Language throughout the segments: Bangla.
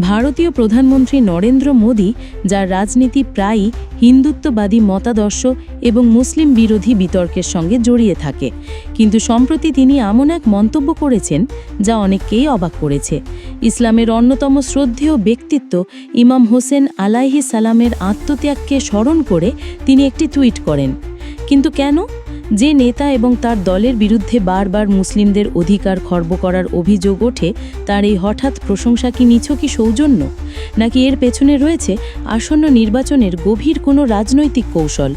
ভারতীয় প্রধানমন্ত্রী নরেন্দ্র মোদী, যার রাজনীতি প্রায়ই হিন্দুত্ববাদী মতাদর্শ এবং মুসলিম বিরোধী বিতর্কের সঙ্গে জড়িয়ে থাকে। কিন্তু সম্প্রতি তিনি এমন এক মন্তব্য করেছেন, যা অনেককেই অবাক করেছে। ইসলামের অন্যতম শ্রদ্ধেয় ব্যক্তিত্ব ইমাম হোসেন আলাইহি সালামের আত্মত্যাগকে স্মরণ করে তিনি একটি টুইট করেন। কিন্তু কেন? যে নেতা এবং তার দলের বিরুদ্ধে বারবার মুসলিমদের অধিকার খর্ব করার অভিযোগ ওঠে, তার এই হঠাৎ প্রশংসা কি নিছকই সৌজন্য? নাকি এর পেছনে রয়েছে আসন্ন নির্বাচনের গভীর কোনো রাজনৈতিক কৌশল?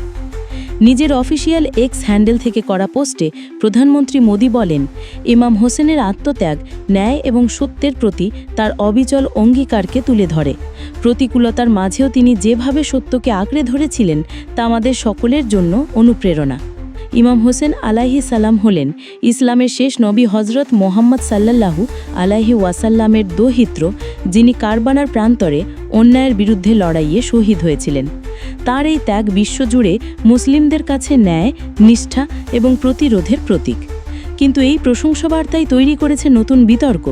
নিজের অফিসিয়াল এক্স হ্যান্ডেল থেকে করা পোস্টে প্রধানমন্ত্রী মোদী বলেন, ইমাম হোসেনের আত্মত্যাগ, ন্যায় এবং সত্যের প্রতি তার অবিচল অঙ্গীকারকে তুলে ধরে। প্রতিকূলতার মাঝেও তিনি যেভাবে সত্যকে আঁকড়ে ধরেছিলেন, তা আমাদের সকলের জন্য অনুপ্রেরণা। ইমাম হোসেন আলাহি সালাম হলেন ইসলামের শেষ নবী হজরত মোহাম্মদ সাল্লাল্লাহু আলাহি ওয়াসাল্লামের দোহিত্র, যিনি কারবানার প্রান্তরে অন্যায়ের বিরুদ্ধে লড়াইয়ে শহীদ হয়েছিলেন। তার এই ত্যাগ বিশ্বজুড়ে মুসলিমদের কাছে ন্যায়, নিষ্ঠা এবং প্রতিরোধের প্রতীক। কিন্তু এই প্রশংসাবার্তাই তৈরি করেছে নতুন বিতর্ক,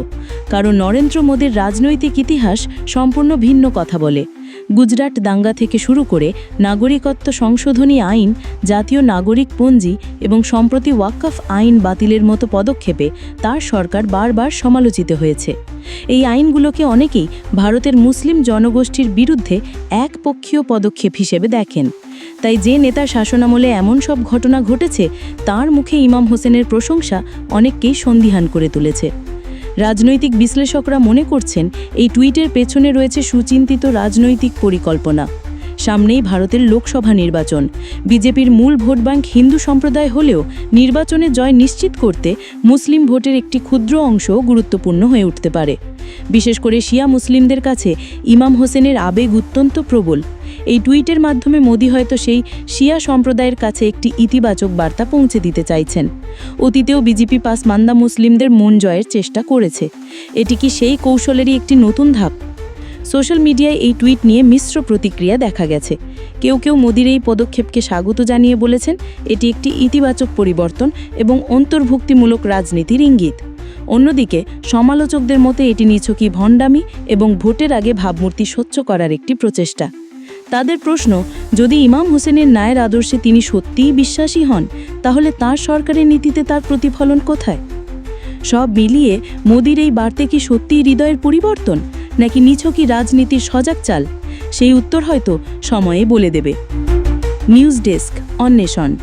কারণ নরেন্দ্র মোদীর রাজনৈতিক ইতিহাস সম্পূর্ণ ভিন্ন কথা বলে। গুজরাট দাঙ্গা থেকে শুরু করে নাগরিকত্ব সংশোধনী আইন, জাতীয় নাগরিক পঞ্জি এবং সম্প্রতি ওয়াক্কাফ আইন বাতিলের মতো পদক্ষেপে তার সরকার বারবার সমালোচিত হয়েছে। এই আইনগুলোকে অনেকেই ভারতের মুসলিম জনগোষ্ঠীর বিরুদ্ধে একপক্ষীয় পদক্ষেপ হিসেবে দেখেন। তাই যে নেতার শাসনামলে এমন সব ঘটনা ঘটেছে, তার মুখে ইমাম হোসেনের প্রশংসা অনেককেই সন্দিহান করে তুলেছে। রাজনৈতিক বিশ্লেষকরা মনে করছেন, এই টুইটের পেছনে রয়েছে সুচিন্তিত রাজনৈতিক পরিকল্পনা। সামনেই ভারতের লোকসভা নির্বাচন। বিজেপির মূল ভোট ব্যাংক হিন্দু সম্প্রদায় হলেও নির্বাচনে জয় নিশ্চিত করতে মুসলিম ভোটের একটি ক্ষুদ্র অংশ গুরুত্বপূর্ণ হয়ে উঠতে পারে। বিশেষ করে শিয়া মুসলিমদের কাছে ইমাম হোসেনের আবেগ অত্যন্ত প্রবল। এই টুইটের মাধ্যমে মোদি হয়তো সেই শিয়া সম্প্রদায়ের কাছে একটি ইতিবাচক বার্তা পৌঁছে দিতে চাইছেন। অতীতেও বিজেপি পাস মান্দা মুসলিমদের মন জয়ের চেষ্টা করেছে। এটি কি সেই কৌশলেরই একটি নতুন ধাপ? সোশ্যাল মিডিয়ায় এই টুইট নিয়ে মিশ্র প্রতিক্রিয়া দেখা গেছে। কেউ কেউ মোদির এই পদক্ষেপকে স্বাগত জানিয়ে বলেছেন, এটি একটি ইতিবাচক পরিবর্তন এবং অন্তর্ভুক্তিমূলক রাজনীতির ইঙ্গিত। অন্যদিকে, সমালোচকদের মতে এটি নিছকই ভণ্ডামি এবং ভোটের আগে ভাবমূর্তি স্বচ্ছ করার একটি প্রচেষ্টা। তাদের প্রশ্ন, যদি ইমাম হোসেনের ন্যায়ের আদর্শে তিনি সত্যিই বিশ্বাসী হন, তাহলে তার সরকারের নীতিতে তার প্রতিফলন কোথায়? সব মিলিয়ে মোদির এই বার্তে কি সত্যি হৃদয়ের পরিবর্তন, নাকি নিছকই রাজনীতির সজাগ চাল? সেই উত্তর হয়তো সময়ে বলে দেবে। নিউজ ডেস্ক, অন্বেষণ।